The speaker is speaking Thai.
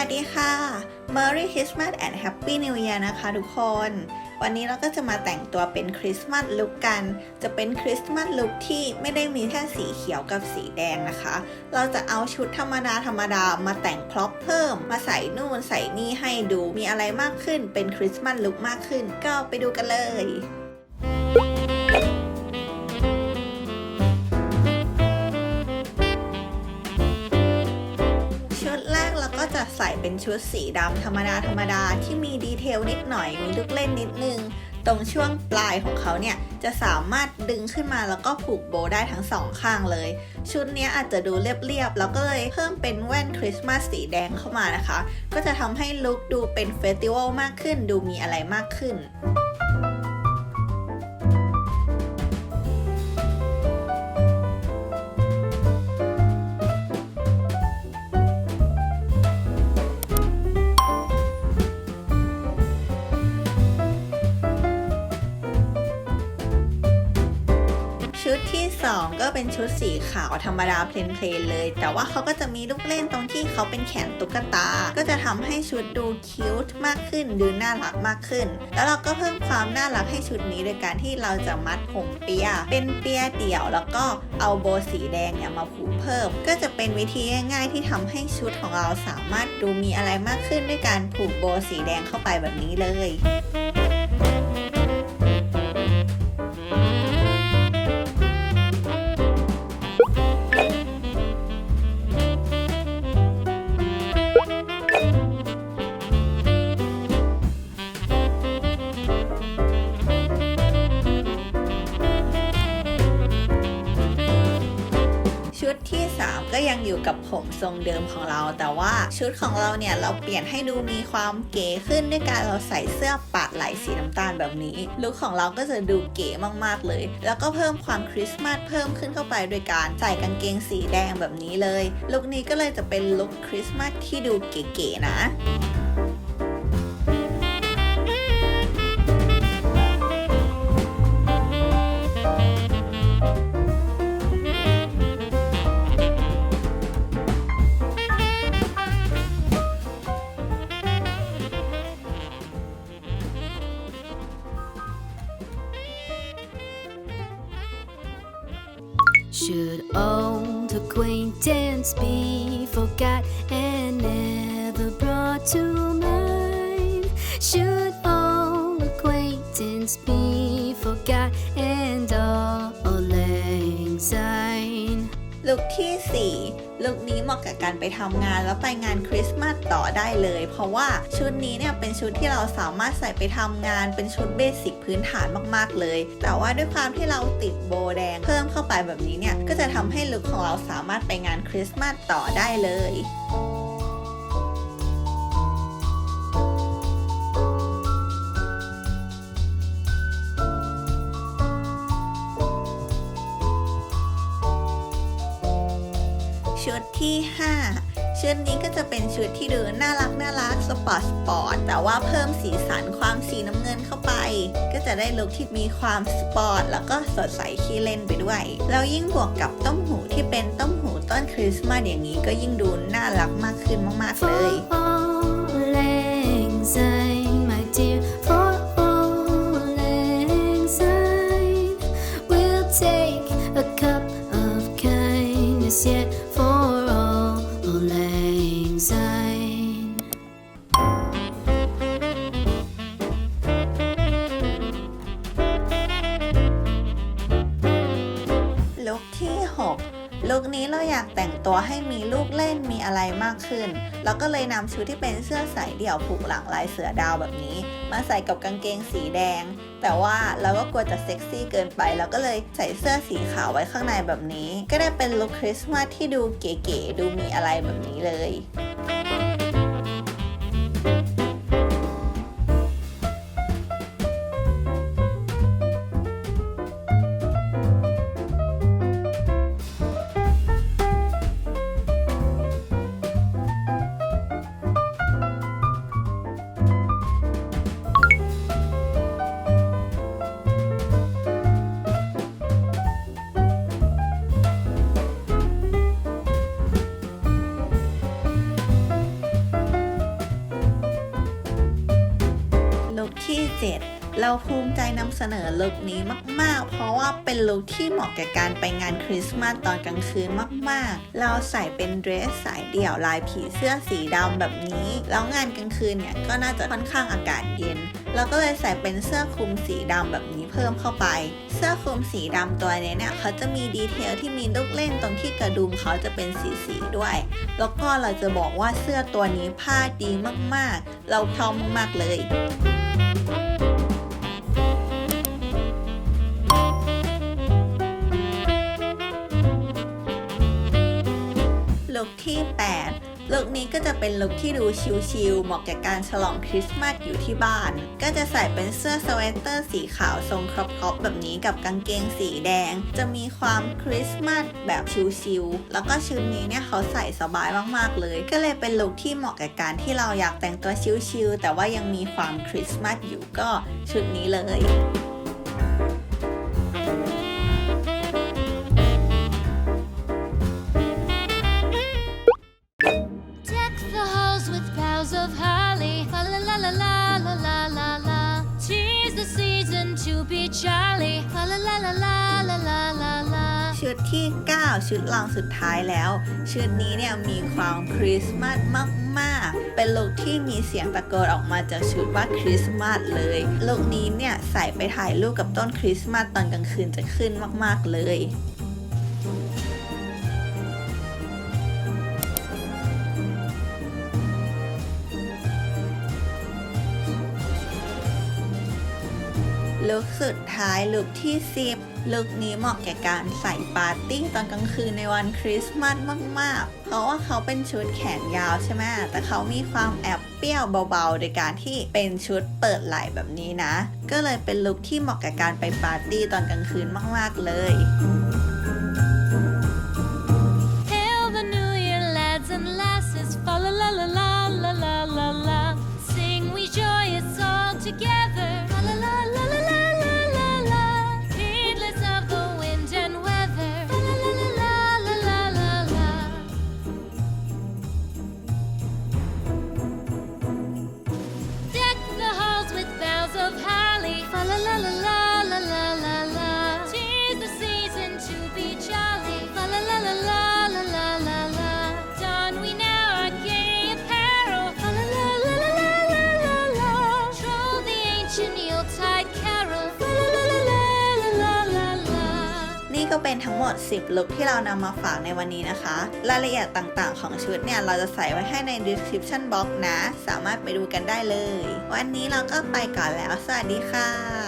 วัสดีค่ะ Merry Christmas and Happy New Year นะคะทุกคน วันนี้เราก็จะมาแต่งตัวเป็นคริสต์มาสลุกกัน จะเป็นคริสต์มาสลุกที่ไม่ได้มีแค่สีเขียวกับสีแดงนะคะ เราจะเอาชุดธรรมดาธรรมดามาแต่งพร็อพเพิ่ม มาใส่นู่นใส่นี่ให้ดูมีอะไรมากขึ้น เป็นคริสต์มาสลุกมากขึ้น ก็ไปดูกันเลย ชุดสีดำธรรมดาธรรมดาที่มีดีเทลนิดหน่อย มีลูกเล่นนิดนึง ตรงช่วงปลายของเขาเนี่ยจะสามารถดึงขึ้นมาแล้วก็ผูกโบได้ทั้งสองข้างเลย ชุดนี้อาจจะดูเรียบๆ แล้วก็เลยเพิ่มเป็นแว่นคริสต์มาสสีแดงเข้ามานะคะ ก็จะทำให้ลุคดูเป็นเฟสติวัลมากขึ้น ดูมีอะไรมากขึ้น 2 ก็เป็นชุดสีขาวธรรมดาเพลนๆเลย แต่ว่าเขาก็จะมีลูกเล่นตรงที่เขาเป็นแขนตุ๊กตา ก็จะทำให้ชุดดูคิ้วมากขึ้นดูน่ารักมากขึ้น แล้วเราก็เพิ่มความน่ารักให้ชุดนี้โดยการที่เราจะมัดผมเปีย เป็นเปียเดี่ยว แล้วก็เอาโบสีแดงเนี่ยมาผูกเพิ่ม ก็จะเป็นวิธีง่ายๆที่ทำให้ชุดของเราสามารถดูมีอะไรมากขึ้นด้วยการผูกโบสีแดงเข้าไปแบบนี้เลย อยู่กับผมทรงเดิมของเรา แต่ว่าชุดของเราเนี่ยเราเปลี่ยนให้ดูมีความเก๋ขึ้นด้วยการเราใส่เสื้อปะไหลสีน้ำตาลแบบนี้ลุคของเราก็จะดูเก๋มากๆเลย แล้วก็เพิ่มความคริสต์มาสเพิ่มขึ้นเข้าไปโดยการใส่กางเกงสีแดงแบบนี้เลยลุคนี้ก็เลยจะเป็นลุคคริสต์มาสที่ดูเก๋ๆนะ Should old acquaintance be forgot and never brought to ลุคที่ 4 ลุคนี้เหมาะกับการไปทำงานแล้วไปงานคริสต์มาสต่อได้เลย เพราะว่าชุดนี้เนี่ยเป็นชุดที่เราสามารถใส่ไปทำงานเป็นชุดเบสิกพื้นฐานมากๆเลย แต่ว่าด้วยความที่เราติดโบแดงเพิ่มเข้าไปแบบนี้เนี่ยก็จะทำให้ลุคของเราสามารถไปงานคริสต์มาสต่อได้เลย ชุดที่ 5 ชุดนี้ก็จะเป็นชุดที่ดูน่ารักน่ารักสปอร์ตสปอร์ตแต่ว่าเพิ่มสีสันความสีน้ำเงินเข้าไป ก็จะได้ลุคที่มีความสปอร์ตแล้วก็สดใสขี้เล่นไปด้วย แล้วยิ่งบวกกับต้มหูที่เป็นต้มหูต้นคริสต์มาสอย่างนี้ก็ยิ่งดูน่ารักมากขึ้นมากๆเลย ลุคนี้เราอยากแต่งตัวให้มีลูกเล่นมีอะไรมากขึ้นเราก็เลยนำชุดที่เป็นเสื้อสายเดี่ยวผูกหลังลายเสือดาวแบบนี้ มาใส่กับกางเกงสีแดง แต่ว่าเราก็กลัวจะเซ็กซี่เกินไปเราก็เลยใส่เสื้อสีขาวไว้ข้างในแบบนี้ ก็ได้เป็นลุคคริสต์มาสที่ดูเก๋ๆดูมีอะไรแบบนี้เลย ที่ 7 เราภูมิใจนำเสนอลุคนี้มาก ๆ เพราะว่าเป็นลุคที่เหมาะแก่การไปงานคริสต์มาสตอนกลางคืนมาก ๆ เราใส่เป็นเดรสสายเดี่ยวลายผีเสื้อสีดำแบบนี้ แล้วงานกลางคืนเนี่ยก็น่าจะค่อนข้างอากาศเย็นเราก็เลยใส่เป็นเสื้อคลุมสีดำแบบนี้เพิ่มเข้าไป เสื้อคลุมสีดำตัวนี้เนี่ยเขาจะมีดีเทลที่มีลูกเล่นตรงที่กระดุมเขาจะเป็นสีสีด้วย แล้วก็เราจะบอกว่าเสื้อตัวนี้ผ้าดีมากๆ เราชอบมากๆเลย ลุคที่ 8 ลุคนี้ก็จะเป็นลุคที่ดูชิลๆเหมาะแก่การฉลองคริสต์มาสอยู่ที่บ้าน ก็จะใส่เป็นเสื้อสเวตเตอร์สีขาวทรงครอปๆแบบนี้กับกางเกงสีแดง จะมีความคริสต์มาสแบบชิลๆแล้วก็ชุดนี้เนี่ยเขาใส่สบายมากๆเลย ก็เลยเป็นลุคที่เหมาะกับการที่เราอยากแต่งตัวชิลๆแต่ว่ายังมีความคริสต์มาสอยู่ก็ชุดนี้เลย be jolly. Fa la la la la la la la la. ชุดที่ 9 ชุดลองสุดท้ายแล้ว ชุดนี้เนี่ยมีความคริสต์มาสมากๆ เป็นลุคที่มีเสียงตะโกนออกมาจากชุดว่าคริสต์มาสเลยลุคนี้เนี่ยใส่ไปถ่ายรูปกับต้นคริสต์มาสตอนกลางคืนจะขึ้นมากๆเลย ลุคสุดท้ายลุคที่ 10 ลุคนี้เหมาะแก่การใส่ปาร์ตี้ตอนกลางคืนในวันคริสต์มาสมาก ๆ เพราะว่าเขาเป็นชุดแขนยาวใช่ไหมแต่เขามีความแอบเปรี้ยวเบาๆ โดยการที่เป็นชุดเปิดไหล่แบบนี้นะ ก็เลยเป็นลุคที่เหมาะแก่การไปปาร์ตี้ตอนกลางคืนมาก ๆ เลย เป็นทั้งหมด 10 ลุคที่เรานำมาฝากในวันนี้นะคะ รายละเอียดต่างๆ ของชุดเนี่ย เราจะใส่ไว้ให้ใน description box นะ สามารถไปดูกันได้เลย วันนี้เราก็ไปก่อนแล้ว สวัสดีค่ะ